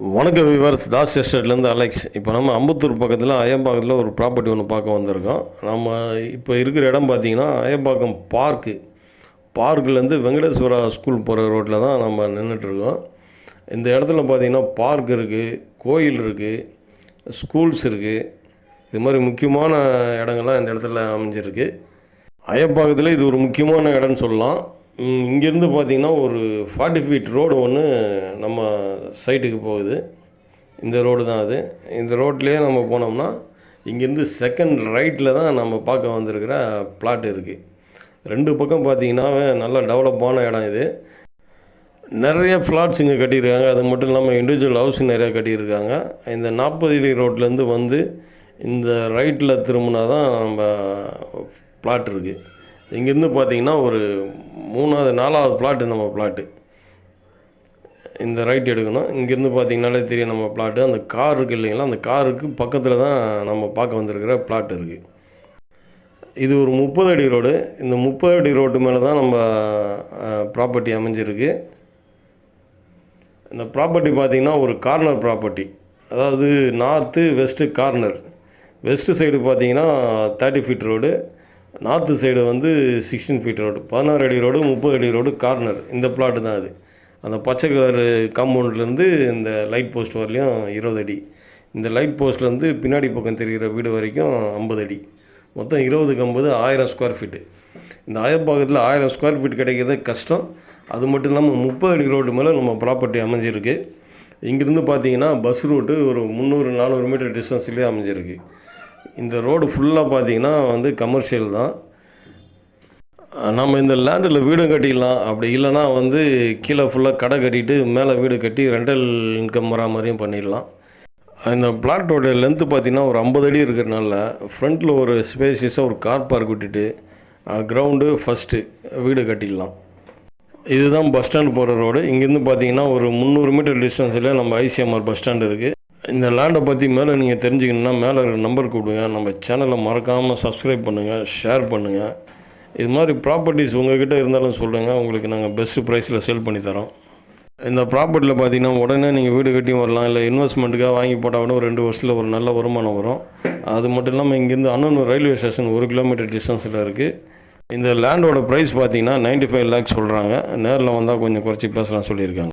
வணக்கம் viewers Das எஸ்டேட்லேருந்து Alex. இப்போ நம்ம அம்பத்தூர் பக்கத்தில் அயம்பாக்கத்தில் ஒரு ப்ராப்பர்ட்டி ஒன்று பார்க்க வந்திருக்கோம். நம்ம இப்போ இருக்கிற இடம் பார்த்தீங்கன்னா அயம்பாக்கம் பார்க்கு பார்க்குலேருந்து வெங்கடேஸ்வரா ஸ்கூல் போகிற ரோட்டில் தான் நம்ம நின்றுட்டுருக்கோம் இந்த இடத்துல பார்த்தீங்கன்னா பார்க் இருக்குது கோயில் இருக்குது ஸ்கூல்ஸ் இருக்குது இது மாதிரி முக்கியமான இடங்கள்லாம் இந்த இடத்துல அமைஞ்சிருக்கு. அயப்பாக்கத்தில் இது ஒரு முக்கியமான இடம்னு சொல்லலாம். இங்கேருந்து பார்த்தீங்கன்னா ஒரு ஃபார்ட்டி ஃபீட் ரோடு ஒன்று நம்ம சைட்டுக்கு போகுது. இந்த ரோடு தான் அது. இந்த ரோட்லேயே நம்ம போனோம்னா இங்கேருந்து செகண்ட் ரைட்டில் தான் நம்ம பார்க்க வந்திருக்கிற பிளாட் இருக்குது ரெண்டு பக்கம் பார்த்தீங்கன்னா நல்லா டெவலப்பான இடம் இது. நிறைய ஃப்ளாட்ஸ் இங்கே கட்டியிருக்காங்க. அது மட்டும் இல்லாமல் இண்டிவிஜுவல் ஹவுஸ் நிறையா கட்டியிருக்காங்க. இந்த நாற்பது அடி ரோட்லேருந்து வந்து இந்த ரைட்டில் திரும்பினா தான் நம்ம பிளாட் இருக்குது இங்கேருந்து பார்த்தீங்கன்னா ஒரு மூணாவது நாலாவது பிளாட்டு நம்ம பிளாட்டு இந்த ரைட் எடுக்கணும். இங்கேருந்து பார்த்தீங்கனாலே தெரியும் நம்ம பிளாட்டு அந்த கார் இருக்குது இல்லைங்களா? அந்த காருக்கு பக்கத்தில் தான் நம்ம பார்க்க வந்திருக்கிற பிளாட் இருக்குது இது ஒரு முப்பது அடி ரோடு இந்த முப்பது அடி ரோட்டு மேலே தான் நம்ம ப்ராப்பர்ட்டி அமைஞ்சிருக்கு. இந்த ப்ராப்பர்ட்டி பார்த்தீங்கன்னா ஒரு கார்னர் ப்ராப்பர்ட்டி அதாவது north west corner west side பார்த்தீங்கன்னா thirty feet road north side வந்து சிக்ஸ்டீன் ஃபீட் ரோடு பதினாறு அடி ரோடு முப்பது அடி ரோடு கார்னர். இந்த பிளாட்டு தான் அது. அந்த பச்சை கலர் காம்பவுண்ட்லேருந்து இந்த லைட் போஸ்ட் வரலையும் இருபது அடி. இந்த லைட் போஸ்ட்லேருந்து பின்னாடி பக்கம் தெரிகிற வீடு வரைக்கும் ஐம்பது அடி. மொத்தம் இருபதுக்கு ஐம்பது ஆயிரம் ஸ்கொயர் ஃபீட்டு இந்த ஆயப்பாக்கத்தில் ஆயிரம் ஸ்கொயர் ஃபீட் கிடைக்கிறது கஷ்டம். அது மட்டும் இல்லாமல் முப்பது அடி ரோடு மேலே நம்ம ப்ராப்பர்ட்டி அமைஞ்சிருக்கு. இங்கேருந்து பார்த்தீங்கன்னா பஸ் ரூட்டு ஒரு முந்நூறு நானூறு மீட்டர் டிஸ்டன்ஸ்லேயே அமைஞ்சிருக்கு. இந்த ரோடு ஃபுல்லாக பார்த்தீங்கன்னா வந்து கமர்ஷியல் தான். நம்ம இந்த லேண்டில் வீடு கட்டிடலாம். அப்படி இல்லைன்னா வந்து கீழே ஃபுல்லாக கடை கட்டிட்டு மேலே வீடு கட்டி ரெண்டல் இன்கம் வர மாதிரியும் பண்ணிடலாம். இந்த பிளாட்டோடைய லென்த்து பார்த்தீங்கன்னா ஒரு ஐம்பது அடி இருக்கிறனால ஃப்ரண்ட்டில் ஒரு ஸ்பேசியஸாக ஒரு கார் பார்க் விட்டுட்டு கிரவுண்டு ஃபஸ்ட்டு வீடு கட்டிடலாம். இதுதான் பஸ் ஸ்டாண்ட் போகிற ரோடு இங்கேருந்து பார்த்தீங்கன்னா ஒரு முந்நூறு மீட்டர் டிஸ்டன்ஸில் நம்ம ஐசிஎம்ஆர் பஸ் ஸ்டாண்ட் இருக்குது இந்த லேண்டை பற்றி மேலே நீங்கள் தெரிஞ்சுக்கணுன்னா மேலே இருக்கிற நம்பர் கூப்பிடுங்க. நம்ம சேனலை மறக்காமல் சப்ஸ்கிரைப் பண்ணுங்கள் ஷேர் பண்ணுங்கள் இது மாதிரி ப்ராப்பர்ட்டிஸ் உங்கள்கிட்ட இருந்தாலும் சொல்லுங்கள் உங்களுக்கு நாங்கள் பெஸ்ட்டு ப்ரைஸில் சேல் பண்ணி தரோம். இந்த ப்ராப்பர்ட்டியில் பார்த்தீங்கன்னா உடனே நீங்கள் வீடு கட்டியும் வரலாம். இல்லை இன்வெஸ்ட்மெண்ட்டுக்காக வாங்கி போட்டால் கூட ஒரு ரெண்டு வருஷத்தில் ஒரு நல்ல வருமானம் வரும். அது மட்டும் இல்லாமல் இங்கேருந்து அண்ணனூர் ரயில்வே ஸ்டேஷன் ஒரு கிலோமீட்டர் டிஸ்டன்ஸில் இருக்குது இந்த லேண்டோட ப்ரைஸ் பார்த்தீங்கன்னா 95 ஃபைவ் லேக்ஸ் சொல்கிறாங்க நேரில் வந்தால் கொஞ்சம் குறைச்சி பேசலாம் சொல்லியிருக்காங்க.